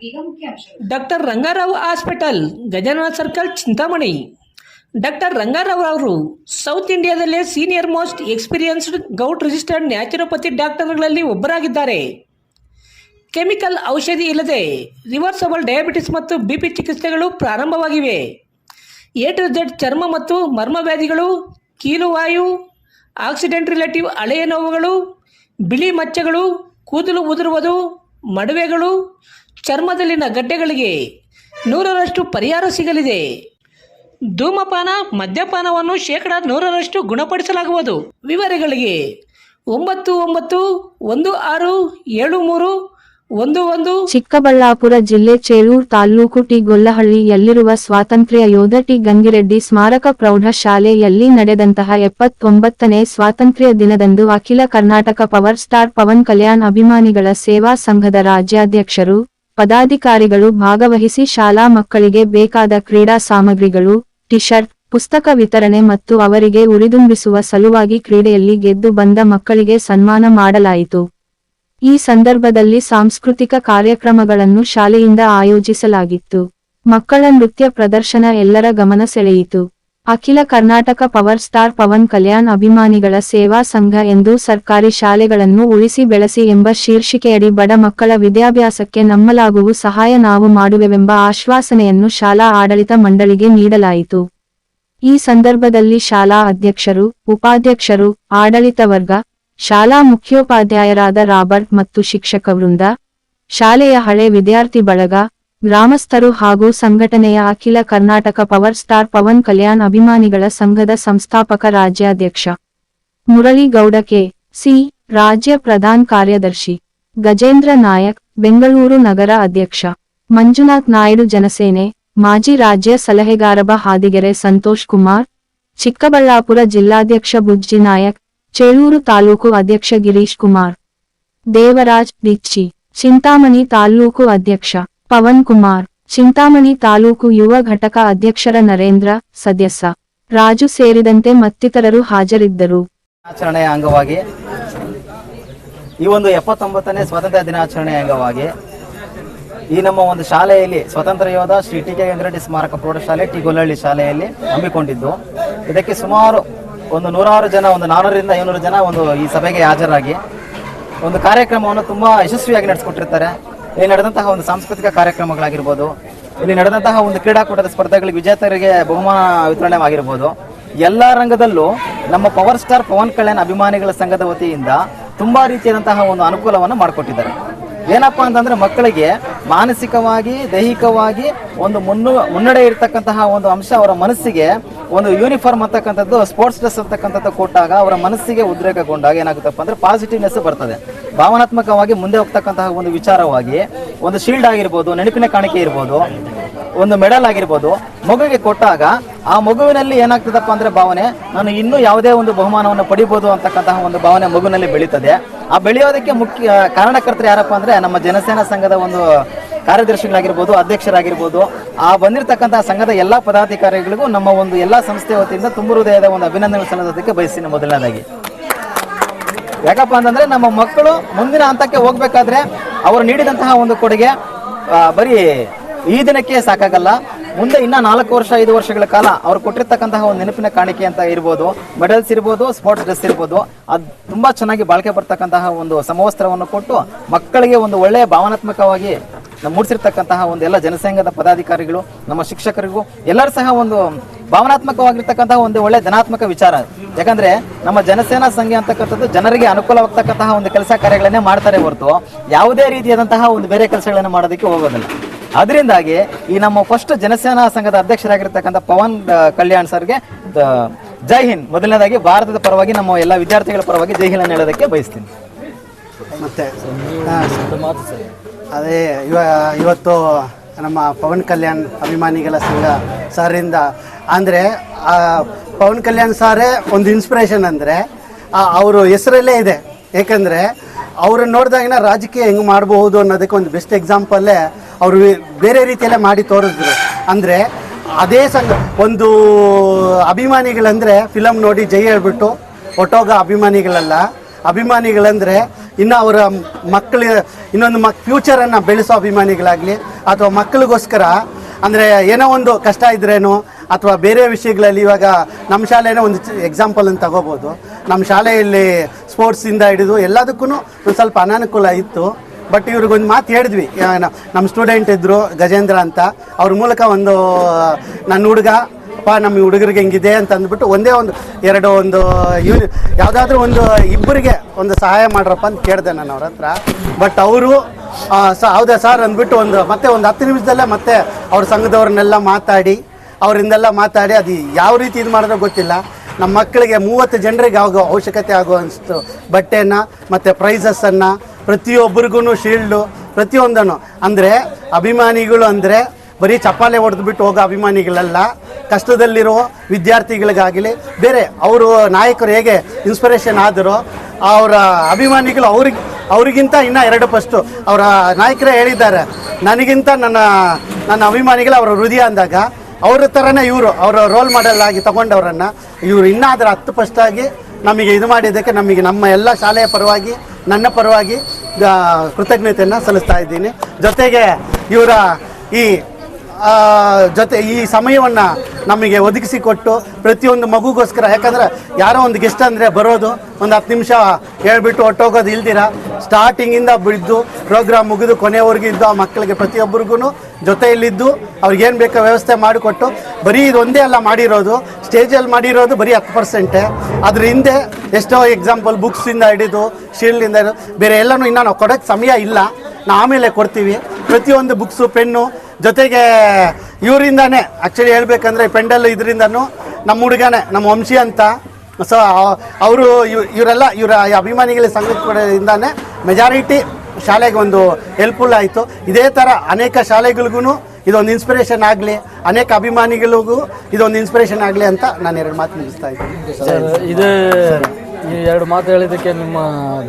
ಇದೀಗ ಮುಖ್ಯಾಂಶಗಳು doctor Rangarao hospital, Gajanana circle, Chintamani. Doctor Rangarao ಅವರು south ಇಂಡಿಯಾದಲ್ಲೇ senior most experienced govt registered naturopathy ಡಾಕ್ಟರ್ಗಳಲ್ಲಿ ಒಬ್ಬರಾಗಿದ್ದಾರೆ. Chemical ಔಷಧಿ ಇಲ್ಲದೆ ರಿವರ್ಸಬಲ್ ಡಯಾಬಿಟಿಸ್ ಮತ್ತು ಬಿಪಿ ಚಿಕಿತ್ಸೆಗಳು ಪ್ರಾರಂಭವಾಗಿವೆ. ಎ ಟು ಝೆಡ್ ಚರ್ಮ ಮತ್ತು ಮರ್ಮ ವ್ಯಾಧಿಗಳು ಕೀಲುವಾಯು ಆಕ್ಸಿಡೆಂಟ್ ರಿಲೇಟಿವ್ ಹಳೆಯ ನೋವುಗಳು, ಬಿಳಿ ಮಚ್ಚಗಳು, ಕೂದಲು ಉದುರುವುದು, ಮಡುವೆಗಳು ಚರ್ಮದಲ್ಲಿನ ಗಡ್ಡೆಗಳಿಗೆ ನೂರರಷ್ಟು ಪರಿಹಾರ ಸಿಗಲಿದೆ. ಧೂಮಪಾನ, ಮದ್ಯಪಾನವನ್ನು ಶೇಕಡ ನೂರರಷ್ಟು ಗುಣಪಡಿಸಲಾಗುವುದು. ವಿವರಗಳಿಗೆ ಒಂಬತ್ತು ಒಂಬತ್ತು ಒಂದು ಆರು ಏಳು ಮೂರು ಒಂದು ಒಂದು ಚಿಕ್ಕಬಳ್ಳಾಪುರ ಜಿಲ್ಲೆ ಚೇಳೂರು ತಾಲ್ಲೂಕು ಟಿ ಗೊಲ್ಲಹಳ್ಳಿಯಲ್ಲಿರುವ ಸ್ವಾತಂತ್ರ್ಯ ಯೋಧ ಟಿ ಗಂಗಿರೆಡ್ಡಿ ಸ್ಮಾರಕ ಪ್ರೌಢಶಾಲೆಯಲ್ಲಿ ನಡೆದಂತಹ ಎಪ್ಪತ್ತೊಂಬತ್ತನೇ ಸ್ವಾತಂತ್ರ್ಯ ದಿನದಂದು ಅಖಿಲ ಕರ್ನಾಟಕ ಪವರ್ ಸ್ಟಾರ್ ಪವನ್ ಕಲ್ಯಾಣ್ ಅಭಿಮಾನಿಗಳ ಸೇವಾ ಸಂಘದ ರಾಜ್ಯಾಧ್ಯಕ್ಷರು ಪದಾಧಿಕಾರಿಗಳು ಭಾಗವಹಿಸಿ ಶಾಲಾ ಮಕ್ಕಳಿಗೆ ಬೇಕಾದ ಕ್ರೀಡಾ ಸಾಮಗ್ರಿಗಳು, ಟಿಶರ್ಟ್, ಪುಸ್ತಕ ವಿತರಣೆ ಮತ್ತು ಅವರಿಗೆ ಉರಿದುಂಬಿಸುವ ಸಲುವಾಗಿ ಕ್ರೀಡೆಯಲ್ಲಿ ಗೆದ್ದು ಬಂದ ಮಕ್ಕಳಿಗೆ ಸನ್ಮಾನ ಮಾಡಲಾಯಿತು. ಈ ಸಂದರ್ಭದಲ್ಲಿ ಸಾಂಸ್ಕೃತಿಕ ಕಾರ್ಯಕ್ರಮಗಳನ್ನು ಶಾಲೆಯಿಂದ ಆಯೋಜಿಸಲಾಗಿತ್ತು. ಮಕ್ಕಳ ನೃತ್ಯ ಪ್ರದರ್ಶನ ಎಲ್ಲರ ಗಮನ ಸೆಳೆಯಿತು. ಅಖಿಲ ಕರ್ನಾಟಕ ಪವರ್ ಸ್ಟಾರ್ ಪವನ್ ಕಲ್ಯಾಣ್ ಅಭಿಮಾನಿಗಳ ಸೇವಾ ಸಂಘ ಎಂದು ಸರ್ಕಾರಿ ಶಾಲೆಗಳನ್ನು ಉಳಿಸಿ ಬೆಳೆಸಿ ಎಂಬ ಶೀರ್ಷಿಕೆಯಡಿ ಬಡ ಮಕ್ಕಳ ವಿದ್ಯಾಭ್ಯಾಸಕ್ಕೆ ನಮ್ಮಲಾಗುವ ಸಹಾಯ ನಾವು ಮಾಡುವೆವೆಂಬ ಆಶ್ವಾಸನೆಯನ್ನು ಶಾಲಾ ಆಡಳಿತ ಮಂಡಳಿಗೆ ನೀಡಲಾಯಿತು. ಈ ಸಂದರ್ಭದಲ್ಲಿ ಶಾಲಾ ಅಧ್ಯಕ್ಷರು, ಉಪಾಧ್ಯಕ್ಷರು, ಆಡಳಿತ ವರ್ಗ, ಶಾಲಾ ಮುಖ್ಯೋಪಾಧ್ಯಾಯರಾದ ರಾಬರ್ಟ್ ಮತ್ತು ಶಿಕ್ಷಕ ವೃಂದ, ಶಾಲೆಯ ಹಳೆ ವಿದ್ಯಾರ್ಥಿ ಬಳಗ ಗ್ರಾಮಸ್ಥರು ಹಾಗೂ ಸಂಘಟನೆಯ ಅಖಿಲ ಕರ್ನಾಟಕ ಪವರ್ ಸ್ಟಾರ್ ಪವನ್ ಕಲ್ಯಾಣ್ ಅಭಿಮಾನಿಗಳ ಸಂಘದ ಸಂಸ್ಥಾಪಕ ರಾಜ್ಯಾಧ್ಯಕ್ಷ ಮುರಳಿಗೌಡ ಕೆ. ಸಿ. ರಾಜ್ಯ ಪ್ರಧಾನ ಕಾರ್ಯದರ್ಶಿ ಗಜೇಂದ್ರ ನಾಯಕ್, ಬೆಂಗಳೂರು ನಗರ ಅಧ್ಯಕ್ಷ ಮಂಜುನಾಥ್ ನಾಯ್ಡು, ಜನಸೇನೆ ಮಾಜಿ ರಾಜ್ಯ ಸಲಹೆಗಾರಬ ಹಾದಿಗೆರೆ ಸಂತೋಷ್ ಕುಮಾರ್, ಚಿಕ್ಕಬಳ್ಳಾಪುರ ಜಿಲ್ಲಾಧ್ಯಕ್ಷ ಬುಜ್ಜಿ ನಾಯಕ್, ಚೇಳೂರು ತಾಲೂಕು ಅಧ್ಯಕ್ಷ ಗಿರೀಶ್ ಕುಮಾರ್, ದೇವರಾಜ್ ದಿಚ್ಚಿ ಚಿಂತಾಮಣಿ ತಾಲೂಕು ಅಧ್ಯಕ್ಷ ಪವನ್ ಕುಮಾರ್, ಚಿಂತಾಮಣಿ ತಾಲೂಕು ಯುವ ಘಟಕ ಅಧ್ಯಕ್ಷರ ನರೇಂದ್ರ ಸದಸ್ಯ ರಾಜು ಸೇರಿದಂತೆ ಮತ್ತಿತರರು ಹಾಜರಿದ್ದರು. ದಿನಾಚರಣೆಯ ಅಂಗವಾಗಿ, ಈ ಒಂದು ಎಪ್ಪತ್ತೊಂಬತ್ತನೇ ಸ್ವಾತಂತ್ರ್ಯ ದಿನಾಚರಣೆಯ ಅಂಗವಾಗಿ, ಈ ನಮ್ಮ ಒಂದು ಶಾಲೆಯಲ್ಲಿ ಸ್ವತಂತ್ರ ಯೋಧ ಶ್ರೀ ಟಿ ಕೆ ವೆಂಕಟರೆಡ್ಡಿ ಸ್ಮಾರಕ ಪ್ರೌಢಶಾಲೆ ಟಿ ಗೊಲ್ಲಹಳ್ಳಿ ಶಾಲೆಯಲ್ಲಿ ಹಮ್ಮಿಕೊಂಡಿದ್ದು. ಇದಕ್ಕೆ ಸುಮಾರು ಒಂದು ನೂರಾರು ಜನ, ಒಂದು ನಾನೂರರಿಂದ ಐನೂರು ಜನ ಒಂದು ಈ ಸಭೆಗೆ ಹಾಜರಾಗಿ ಒಂದು ಕಾರ್ಯಕ್ರಮವನ್ನು ತುಂಬಾ ಯಶಸ್ವಿಯಾಗಿ ನಡೆಸಿಕೊಟ್ಟಿರ್ತಾರೆ. ಇಲ್ಲಿ ನಡೆದಂತಹ ಒಂದು ಸಾಂಸ್ಕೃತಿಕ ಕಾರ್ಯಕ್ರಮಗಳಾಗಿರ್ಬೋದು, ಇಲ್ಲಿ ನಡೆದಂತಹ ಒಂದು ಕ್ರೀಡಾಕೂಟದ ಸ್ಪರ್ಧೆಗಳಿಗೆ ವಿಜೇತರಿಗೆ ಬಹುಮಾನ ವಿತರಣೆ ಆಗಿರ್ಬೋದು ಎಲ್ಲ ರಂಗದಲ್ಲೂ ನಮ್ಮ ಪವರ್ ಸ್ಟಾರ್ ಪವನ್ ಕಲ್ಯಾಣ್ ಅಭಿಮಾನಿಗಳ ಸಂಘದ ವತಿಯಿಂದ ತುಂಬಾ ರೀತಿಯಾದಂತಹ ಒಂದು ಅನುಕೂಲವನ್ನು ಮಾಡಿಕೊಟ್ಟಿದ್ದಾರೆ. ಏನಪ್ಪಾ ಅಂತಂದ್ರೆ ಮಕ್ಕಳಿಗೆ ಮಾನಸಿಕವಾಗಿ, ದೈಹಿಕವಾಗಿ ಒಂದು ಮುನ್ನು ಮುನ್ನಡೆ ಇರತಕ್ಕಂತಹ ಒಂದು ಅಂಶ ಅವರ ಮನಸ್ಸಿಗೆ ಒಂದು ಯೂನಿಫಾರ್ಮ್ ಅಂತಕ್ಕಂಥದ್ದು ಸ್ಪೋರ್ಟ್ಸ್ ಡ್ರೆಸ್ ಅಂತಕ್ಕಂಥದ್ದು ಕೊಟ್ಟಾಗ ಅವರ ಮನಸ್ಸಿಗೆ ಉದ್ರೇಕಗೊಂಡಾಗ ಏನಾಗುತ್ತಪ್ಪ ಅಂದ್ರೆ ಪಾಸಿಟಿವ್ನೆಸ್ ಬರ್ತದೆ. ಭಾವನಾತ್ಮಕವಾಗಿ ಮುಂದೆ ಹೋಗ್ತಕ್ಕಂತಹ ಒಂದು ವಿಚಾರವಾಗಿ ಒಂದು ಶೀಲ್ಡ್ ಆಗಿರ್ಬೋದು, ನೆನಪಿನ ಕಾಣಿಕೆ ಇರ್ಬೋದು, ಒಂದು ಮೆಡಲ್ ಆಗಿರ್ಬೋದು, ಮಗುವಿಗೆ ಕೊಟ್ಟಾಗ ಆ ಮಗುವಿನಲ್ಲಿ ಏನಾಗ್ತದಪ್ಪ ಅಂದ್ರೆ ಭಾವನೆ, ನಾನು ಇನ್ನೂ ಯಾವುದೇ ಒಂದು ಬಹುಮಾನವನ್ನು ಪಡಿಬೋದು ಅಂತಕ್ಕಂತಹ ಒಂದು ಭಾವನೆ ಮಗುವಿನಲ್ಲಿ ಬೆಳೀತದೆ. ಆ ಬೆಳೆಯೋದಕ್ಕೆ ಮುಖ್ಯ ಕಾರಣಕರ್ತರು ಯಾರಪ್ಪ ಅಂದ್ರೆ ನಮ್ಮ ಜನಸೇನಾ ಸಂಘದ ಒಂದು ಕಾರ್ಯದರ್ಶಿಗಳಾಗಿರ್ಬೋದು, ಅಧ್ಯಕ್ಷರಾಗಿರ್ಬೋದು, ಆ ಬಂದಿರತಕ್ಕಂತಹ ಸಂಘದ ಎಲ್ಲ ಪದಾಧಿಕಾರಿಗಳಿಗೂ ನಮ್ಮ ಒಂದು ಎಲ್ಲ ಸಂಸ್ಥೆ ವತಿಯಿಂದ ತುಂಬ ಹೃದಯದ ಒಂದು ಅಭಿನಂದನೆ ಸಲ್ಲಿಸೋದಕ್ಕೆ ಬಯಸ್ತೀನಿ ಮೊದಲನೇದಾಗಿ. ಯಾಕಪ್ಪ ಅಂತಂದ್ರೆ ನಮ್ಮ ಮಕ್ಕಳು ಮುಂದಿನ ಹಂತಕ್ಕೆ ಹೋಗ್ಬೇಕಾದ್ರೆ ಅವರು ನೀಡಿದಂತಹ ಒಂದು ಕೊಡುಗೆ ಬರೀ ಈ ದಿನಕ್ಕೆ ಸಾಕಾಗಲ್ಲ, ಮುಂದೆ ಇನ್ನ ನಾಲ್ಕು ವರ್ಷ, ಐದು ವರ್ಷಗಳ ಕಾಲ ಅವ್ರು ಕೊಟ್ಟಿರ್ತಕ್ಕಂತಹ ಒಂದು ನೆನಪಿನ ಕಾಣಿಕೆ ಅಂತ ಇರ್ಬೋದು, ಮೆಡಲ್ಸ್ ಇರ್ಬೋದು, ಸ್ಪೋರ್ಟ್ಸ್ ಡ್ರೆಸ್ ಇರ್ಬೋದು, ಅದು ತುಂಬಾ ಚೆನ್ನಾಗಿ ಬಾಳಿಕೆ ಬರ್ತಕ್ಕಂತಹ ಒಂದು ಸಮವಸ್ತ್ರವನ್ನು ಕೊಟ್ಟು ಮಕ್ಕಳಿಗೆ ಒಂದು ಒಳ್ಳೆಯ ಭಾವನಾತ್ಮಕವಾಗಿ ನಮ್ಮ ಮೂಡಿಸಿರ್ತಕ್ಕಂತಹ ಒಂದು ಎಲ್ಲ ಜನಸಂಘದ ಪದಾಧಿಕಾರಿಗಳು ನಮ್ಮ ಶಿಕ್ಷಕರಿಗೂ ಎಲ್ಲರೂ ಸಹ ಒಂದು ಭಾವನಾತ್ಮಕವಾಗಿರ್ತಕ್ಕಂತಹ ಒಂದು ಒಳ್ಳೆ ಧನಾತ್ಮಕ ವಿಚಾರ. ಯಾಕಂದ್ರೆ ನಮ್ಮ ಜನಸೇನಾ ಸಂಘ ಅಂತಕ್ಕಂಥದ್ದು ಜನರಿಗೆ ಅನುಕೂಲವಾಗ್ತಕ್ಕಂತಹ ಒಂದು ಕೆಲಸ ಕಾರ್ಯಗಳನ್ನೇ ಮಾಡ್ತಾರೆ ಹೊರತು ಯಾವುದೇ ರೀತಿಯಾದಂತಹ ಒಂದು ಬೇರೆ ಕೆಲಸಗಳನ್ನು ಮಾಡೋದಕ್ಕೆ ಹೋಗೋದಿಲ್ಲ. ಅದರಿಂದಾಗಿ ಈ ನಮ್ಮ ಫಸ್ಟ್ ಜನಸೇನಾ ಸಂಘದ ಅಧ್ಯಕ್ಷರಾಗಿರ್ತಕ್ಕಂಥ ಪವನ್ ಕಲ್ಯಾಣ್ ಸರ್ಗೆ ದ- ಜೈ ಹಿಂದ್. ಮೊದಲನೇದಾಗಿ ಭಾರತದ ಪರವಾಗಿ ನಮ್ಮ ಎಲ್ಲ ವಿದ್ಯಾರ್ಥಿಗಳ ಪರವಾಗಿ ಜೈ ಹಿಂದ್ ಅನ್ನು ಹೇಳೋದಕ್ಕೆ ಬಯಸ್ತೀನಿ. ಮತ್ತೆ ಅದೇ ಇವ ಇವತ್ತು ನಮ್ಮ ಪವನ್ ಕಲ್ಯಾಣ್ ಅಭಿಮಾನಿಗಳ ಸಂಘ ಸರಿಂದ. ಅಂದರೆ ಪವನ್ ಕಲ್ಯಾಣ್ ಸಾರೇ ಒಂದು ಇನ್ಸ್ಪಿರೇಷನ್ ಅಂದರೆ ಅವರು ಹೆಸರಲ್ಲೇ ಇದೆ. ಏಕೆಂದರೆ, ಅವ್ರನ್ನ ನೋಡಿದಾಗಿನ ರಾಜಕೀಯ ಹೆಂಗೆ ಮಾಡಬಹುದು ಅನ್ನೋದಕ್ಕೆ ಒಂದು ಬೆಸ್ಟ್ ಎಕ್ಸಾಂಪಲ್ಲೇ ಅವರು ಬೇರೆ ರೀತಿಯಲ್ಲೇ ಮಾಡಿ ತೋರಿಸಿದ್ರು. ಅಂದರೆ, ಅದೇ ಸಂಘ, ಒಂದು ಅಭಿಮಾನಿಗಳಂದರೆ ಫಿಲಮ್ ನೋಡಿ ಜೈ ಹೇಳ್ಬಿಟ್ಟು, ಒಟ್ಟೋಗ ಅಭಿಮಾನಿಗಳಲ್ಲ. ಅಭಿಮಾನಿಗಳಂದ್ರೆ ಇನ್ನು ಅವರ ಮಕ್ಕಳ, ಇನ್ನೊಂದು ಮಕ್ ಫ್ಯೂಚರನ್ನು ಬೆಳೆಸೋ ಅಭಿಮಾನಿಗಳಾಗಲಿ, ಅಥವಾ ಮಕ್ಕಳಿಗೋಸ್ಕರ, ಅಂದರೆ ಏನೋ ಒಂದು ಕಷ್ಟ ಇದ್ರೇನು, ಅಥವಾ ಬೇರೆ ವಿಷಯಗಳಲ್ಲಿ ಇವಾಗ ನಮ್ಮ ಶಾಲೆನೇ ಒಂದು ಎಕ್ಸಾಂಪಲ್ ಅಂತ ತಗೋಬೋದು. ನಮ್ಮ ಶಾಲೆಯಲ್ಲಿ ಸ್ಪೋರ್ಟ್ಸಿಂದ ಹಿಡಿದು ಎಲ್ಲದಕ್ಕೂ ಒಂದು ಸ್ವಲ್ಪ ಅನಾನುಕೂಲ ಇತ್ತು. ಬಟ್ ಇವ್ರಿಗೊಂದು ಮಾತು ಹೇಳಿದ್ವಿ. ನಮ್ಮ ಸ್ಟೂಡೆಂಟ್ ಇದ್ದರು ಗಜೇಂದ್ರ ಅಂತ. ಅವ್ರ ಮೂಲಕ ಒಂದು ನನ್ನ ಹುಡುಗ ಅಪ್ಪ, ನಮ್ಮ ಹುಡುಗರಿಗೆ ಹೆಂಗಿದೆ ಅಂತ ಅಂದ್ಬಿಟ್ಟು ಒಂದೇ ಒಂದು, ಎರಡು ಒಂದು ಯೂನಿ ಯಾವುದಾದ್ರೂ ಒಂದು ಇಬ್ಬರಿಗೆ ಒಂದು ಸಹಾಯ ಮಾಡ್ರಪ್ಪ ಅಂತ ಕೇಳಿದೆ ನಾನು ಅವ್ರ ಹತ್ರ. ಬಟ್ ಅವರು ಸ, ಹೌದಾ ಸರ್ ಅಂದ್ಬಿಟ್ಟು ಒಂದು, ಮತ್ತೆ ಒಂದು ಹತ್ತು ನಿಮಿಷದಲ್ಲೇ ಮತ್ತೆ ಅವ್ರ ಸಂಘದವ್ರನ್ನೆಲ್ಲ ಮಾತಾಡಿ, ಅವರಿಂದೆಲ್ಲ ಮಾತಾಡಿ, ಅದು ಯಾವ ರೀತಿ ಇದು ಮಾಡಿದ್ರೆ ಗೊತ್ತಿಲ್ಲ. ನಮ್ಮ ಮಕ್ಕಳಿಗೆ ಮೂವತ್ತು ಜನರಿಗೆ ಆಗೋ ಅವಶ್ಯಕತೆ ಆಗೋ ಅನಿಸ್ತು. ಬಟ್ಟೆಯನ್ನು ಮತ್ತು ಪ್ರೈಸಸ್ಸನ್ನು ಪ್ರತಿಯೊಬ್ಬರಿಗೂ ಶೀಲ್ಡು ಪ್ರತಿಯೊಂದನ್ನು. ಅಂದರೆ, ಅಭಿಮಾನಿಗಳು ಅಂದರೆ ಬರೀ ಚಪ್ಪಾಲೆ ಹೊಡೆದು ಬಿಟ್ಟು ಹೋಗೋ ಅಭಿಮಾನಿಗಳಲ್ಲ ಕಷ್ಟದಲ್ಲಿರೋ ವಿದ್ಯಾರ್ಥಿಗಳಿಗಾಗಲಿ, ಬೇರೆ ಅವರು ನಾಯಕರು ಹೇಗೆ ಇನ್ಸ್ಪಿರೇಷನ್ ಆದರೂ, ಅವರ ಅಭಿಮಾನಿಗಳು ಅವ್ರಿಗೆ, ಅವರಿಗಿಂತ ಇನ್ನೂ ಎರಡು ಫಸ್ಟು ಅವರ ನಾಯಕರೇ ಹೇಳಿದ್ದಾರೆ, ನನಗಿಂತ ನನ್ನ ನನ್ನ ಅಭಿಮಾನಿಗಳು ಅವರ ಹೃದಯ ಅಂದಾಗ, ಅವ್ರ ಥರನೇ ಇವರು, ಅವರ ರೋಲ್ ಮಾಡೆಲ್ ಆಗಿ ತಗೊಂಡವರನ್ನು, ಇವರು ಇನ್ನೂ ಅದರ ಹತ್ತು ಫಸ್ಟಾಗಿ ನಮಗೆ ಇದು ಮಾಡಿದ್ದಕ್ಕೆ ನಮಗೆ ನಮ್ಮ ಎಲ್ಲ ಶಾಲೆಯ ಪರವಾಗಿ, ನನ್ನ ಪರವಾಗಿ ಕೃತಜ್ಞತೆಯನ್ನು ಸಲ್ಲಿಸ್ತಾ ಇದ್ದೀನಿ. ಜೊತೆಗೆ ಇವರ ಈ ಜೊತೆ ಈ ಸಮಯವನ್ನು ನಮಗೆ ಒದಗಿಸಿಕೊಟ್ಟು ಪ್ರತಿಯೊಂದು ಮಗುಗೋಸ್ಕರ, ಯಾಕಂದರೆ ಯಾರೋ ಒಂದು ಗೆಸ್ಟ್ ಅಂದರೆ ಬರೋದು, ಒಂದು ಹತ್ತು ನಿಮಿಷ ಹೇಳ್ಬಿಟ್ಟು ಹೊಟ್ಟೋಗೋದು ಇಲ್ದಿರ? ಸ್ಟಾರ್ಟಿಂಗಿಂದ ಬಿದ್ದು ಪ್ರೋಗ್ರಾಮ್ ಮುಗಿದು ಕೊನೆವರೆಗೂ ಇದ್ದು ಆ ಮಕ್ಕಳಿಗೆ ಪ್ರತಿಯೊಬ್ಬರಿಗೂ ಜೊತೆಯಲ್ಲಿದ್ದು ಅವ್ರಿಗೇನು ಬೇಕೋ ವ್ಯವಸ್ಥೆ ಮಾಡಿಕೊಟ್ಟು, ಬರೀ ಇದೊಂದೇ ಅಲ್ಲ ಮಾಡಿರೋದು ಸ್ಟೇಜಲ್ಲಿ ಮಾಡಿರೋದು ಬರೀ ಹತ್ತು ಪರ್ಸೆಂಟೇ ಅದ್ರ ಹಿಂದೆ ಎಷ್ಟೋ ಎಕ್ಸಾಂಪಲ್ ಬುಕ್ಸಿಂದ ಹಿಡಿದು ಶೀಲ್ಡಿಂದ ಹಿಡಿದು, ಬೇರೆ ಎಲ್ಲನೂ ಇನ್ನೂ ನಾವು ಕೊಡೋಕ್ಕೆ ಸಮಯ ಇಲ್ಲ. ನಾ ಆಮೇಲೆ ಕೊಡ್ತೀವಿ. ಪ್ರತಿಯೊಂದು ಬುಕ್ಸು ಪೆನ್ನು ಜೊತೆಗೆ ಇವರಿಂದಾನೇ ಆ್ಯಕ್ಚುಲಿ ಹೇಳ್ಬೇಕಂದ್ರೆ ಪೆಂಡಲ್ ಇದರಿಂದನೂ ನಮ್ಮ ಹುಡುಗನೇ, ನಮ್ಮ ವಂಶಿ ಅಂತ. ಸೊ ಅವರು ಇವರೆಲ್ಲ ಇವರ ಅಭಿಮಾನಿಗಳ ಸಂಘದ ಕಡೆಯಿಂದಾನೇ ಮೆಜಾರಿಟಿ ಶಾಲೆಗೆ ಒಂದು ಹೆಲ್ಪ್ಫುಲ್ ಆಯಿತು. ಇದೇ ಥರ ಅನೇಕ ಶಾಲೆಗಳಿಗೂ ಇದೊಂದು ಇನ್ಸ್ಪಿರೇಷನ್ ಆಗಲಿ, ಅನೇಕ ಅಭಿಮಾನಿಗಳಿಗೂ ಇದೊಂದು ಇನ್ಸ್ಪಿರೇಷನ್ ಆಗಲಿ ಅಂತ ನಾನು ಎರಡು ಮಾತು ಮುಗಿಸ್ತಾ ಇದ್ದೀನಿ. ಇದು ಈ ಎರಡು ಮಾತು ಹೇಳಿದ್ದಕ್ಕೆ ನಿಮ್ಮ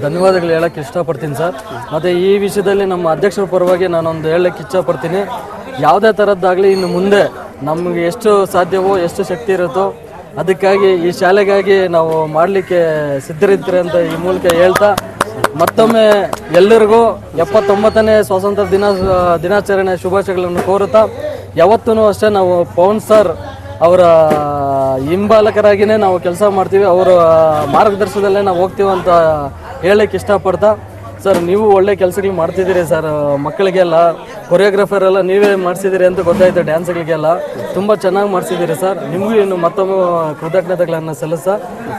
ಧನ್ಯವಾದಗಳು ಹೇಳಕ್ಕೆ ಇಷ್ಟಪಡ್ತೀನಿ ಸರ್. ಮತ್ತು ಈ ವಿಷಯದಲ್ಲಿ ನಮ್ಮ ಅಧ್ಯಕ್ಷರ ಪರವಾಗಿ ನಾನೊಂದು ಹೇಳಕ್ಕೆ ಇಷ್ಟಪಡ್ತೀನಿ ಯಾವುದೇ ಥರದ್ದಾಗಲಿ ಇನ್ನು ಮುಂದೆ ನಮಗೆ ಎಷ್ಟು ಸಾಧ್ಯವೋ, ಎಷ್ಟು ಶಕ್ತಿ ಇರುತ್ತೋ, ಅದಕ್ಕಾಗಿ ಈ ಶಾಲೆಗಾಗಿ ನಾವು ಮಾಡಲಿಕ್ಕೆ ಸಿದ್ಧರಿದ್ದೀರಿ ಅಂತ ಈ ಮೂಲಕ ಹೇಳ್ತಾ, ಮತ್ತೊಮ್ಮೆ ಎಲ್ಲರಿಗೂ ಎಪ್ಪತ್ತೊಂಬತ್ತನೇ ಸ್ವಾತಂತ್ರ್ಯ ದಿನ, ದಿನಾಚರಣೆ ಶುಭಾಶಯಗಳನ್ನು ಕೋರುತ್ತಾ ಯಾವತ್ತೂ ಅಷ್ಟೇ ನಾವು ಪವನ್ ಸರ್ ಅವರ ಹಿಂಬಾಲಕರಾಗಿಯೇ ನಾವು ಕೆಲಸ ಮಾಡ್ತೀವಿ. ಅವರ ಮಾರ್ಗದರ್ಶನದಲ್ಲೇ ನಾವು ಹೋಗ್ತೀವಿ ಅಂತ ಹೇಳಕ್ಕೆ ಇಷ್ಟಪಡ್ತಾ ಸರ್ ನೀವು ಒಳ್ಳೆ ಕೆಲಸಗಳು ಮಾಡ್ತಿದ್ದೀರಿ ಸರ್. ಮಕ್ಕಳಿಗೆಲ್ಲ ಕೊರಿಯೋಗ್ರಾಫರ್ ಎಲ್ಲ ನೀವೇ ಮಾಡಿಸಿದ್ದೀರಿ ಅಂತ ಗೊತ್ತಾಯ್ತು ಡ್ಯಾನ್ಸ್ಗಳಿಗೆಲ್ಲ ತುಂಬ ಚೆನ್ನಾಗಿ ಮಾಡಿಸಿದ್ದೀರಿ ಸರ್. ನಿಮಗೂ ಇನ್ನು ಮತ್ತೊಮ್ಮೆ ಕೃತಜ್ಞತೆಗಳನ್ನು ಸಲ್ಲಿಸ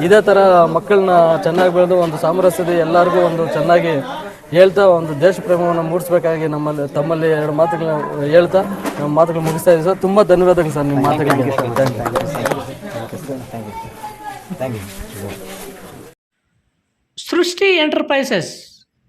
ಇದೇ ಥರ ಮಕ್ಕಳನ್ನ ಚೆನ್ನಾಗಿ ಬೆಳೆದು ಒಂದು ಸಾಮರಸ್ಯದ ಎಲ್ಲರಿಗೂ ಒಂದು ಚೆನ್ನಾಗಿ ಹೇಳ್ತಾ ಒಂದು ದೇಶ ಪ್ರೇಮವನ್ನು ಮೂಡಿಸ್ಬೇಕಾಗಿ ನಮ್ಮಲ್ಲಿ ತಮ್ಮಲ್ಲಿ ಎರಡು ಮಾತುಗಳನ್ನ ಹೇಳ್ತಾ ನಮ್ಮ ಮಾತುಗಳು ಮುಗಿಸ್ತಾ ಇದ್ದೀವಿ ಸರ್. ತುಂಬ ಧನ್ಯವಾದಗಳು ಸರ್ ನಿಮ್ಮ ಮಾತುಗಳಿಗೆ. Thank you Srushti enterprises.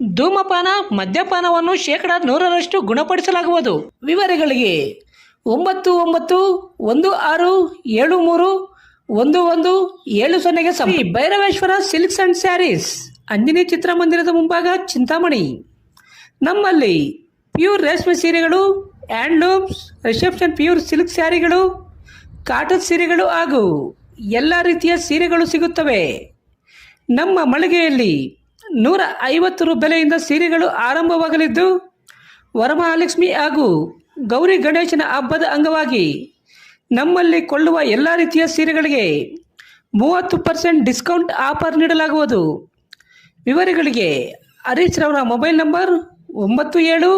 ಧೂಮಪಾನ, ಮದ್ಯಪಾನವನ್ನು ಶೇಕಡ ನೂರರಷ್ಟು ಗುಣಪಡಿಸಲಾಗುವುದು. ವಿವರಗಳಿಗೆ ಒಂಬತ್ತು ಒಂಬತ್ತು ಒಂದು ಆರು ಏಳು ಮೂರು ಒಂದು ಒಂದು ಏಳು ಸೊನ್ನೆಗೆ ಸಮ Bhairaveshwara silks and sarees, Anjani ಚಿತ್ರಮಂದಿರದ ಮುಂಭಾಗ ಚಿಂತಾಮಣಿ. ನಮ್ಮಲ್ಲಿ ಪ್ಯೂರ್ ರೇಷ್ಮೆ ಸೀರೆಗಳು, ಹ್ಯಾಂಡ್ಲೂಮ್ಸ್, ರಿಸೆಪ್ಷನ್ ಪ್ಯೂರ್ ಸಿಲ್ಕ್ ಸ್ಯಾರಿಗಳು, ಕಾಟನ್ ಸೀರೆಗಳು ಹಾಗೂ ಎಲ್ಲ ರೀತಿಯ ಸೀರೆಗಳು ಸಿಗುತ್ತವೆ. ನಮ್ಮ ಮಳಿಗೆಯಲ್ಲಿ ನೂರ ಐವತ್ತು ರು ಬೆಲೆಯಿಂದ ಸೀರೆಗಳು ಆರಂಭವಾಗಲಿದ್ದು, ವರಮಹಾಲಕ್ಷ್ಮಿ ಹಾಗೂ ಗೌರಿ ಗಣೇಶನ ಹಬ್ಬದ ಅಂಗವಾಗಿ ನಮ್ಮಲ್ಲಿ ಕೊಳ್ಳುವ ಎಲ್ಲ ರೀತಿಯ ಸೀರೆಗಳಿಗೆ ಮೂವತ್ತು ಪರ್ಸೆಂಟ್ ಡಿಸ್ಕೌಂಟ್ ಆಫರ್ ನೀಡಲಾಗುವುದು. ವಿವರಗಳಿಗೆ ಹರೀಶ್ ರವರ ಮೊಬೈಲ್ ನಂಬರ್ ಒಂಬತ್ತು ಏಳು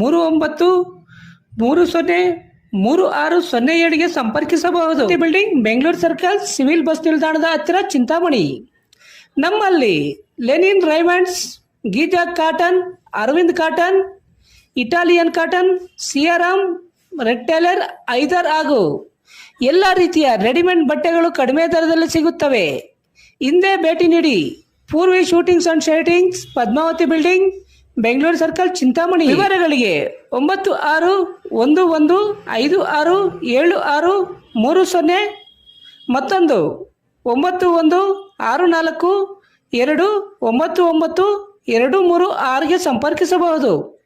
ಮೂರು ಒಂಬತ್ತು ಮೂರು ಸೊನ್ನೆ ಮೂರು ಆರು ಸೊನ್ನೆ ಏಳಿಗೆ ಸಂಪರ್ಕಿಸಬಹುದು. Building Bengaluru circle civil bus ನಿಲ್ದಾಣದ ಹತ್ತಿರ ಚಿಂತಾಮಣಿ. ನಮ್ಮಲ್ಲಿ linen Raymonds, Geeta cotton, Arvind cotton, Italian cotton, Siyaram, red tailor, ಐದರ್ ಹಾಗೂ ಎಲ್ಲ ರೀತಿಯ ರೆಡಿಮೇಡ್ ಬಟ್ಟೆಗಳು ಕಡಿಮೆ ದರದಲ್ಲಿ ಸಿಗುತ್ತವೆ. ಹಿಂದೆ ಭೇಟಿ ನೀಡಿ. Purvi suitings and shirtings Padmavati building, Bengaluru circle, Chintamani. ವಿವರಗಳಿಗೆ ಒಂಬತ್ತು ಆರು ಒಂದು ಒಂದು ಐದು ಆರು ಏಳು ಆರು ಮೂರು ಸೊನ್ನೆ ಮತ್ತೊಂದು ಒಂಬತ್ತು ಒಂದು ಆರು ನಾಲ್ಕು ಎರಡು ಒಂಬತ್ತು ಒಂಬತ್ತು ಎರಡು ಮೂರು ಆರಿಗೆ ಸಂಪರ್ಕಿಸಬಹುದು.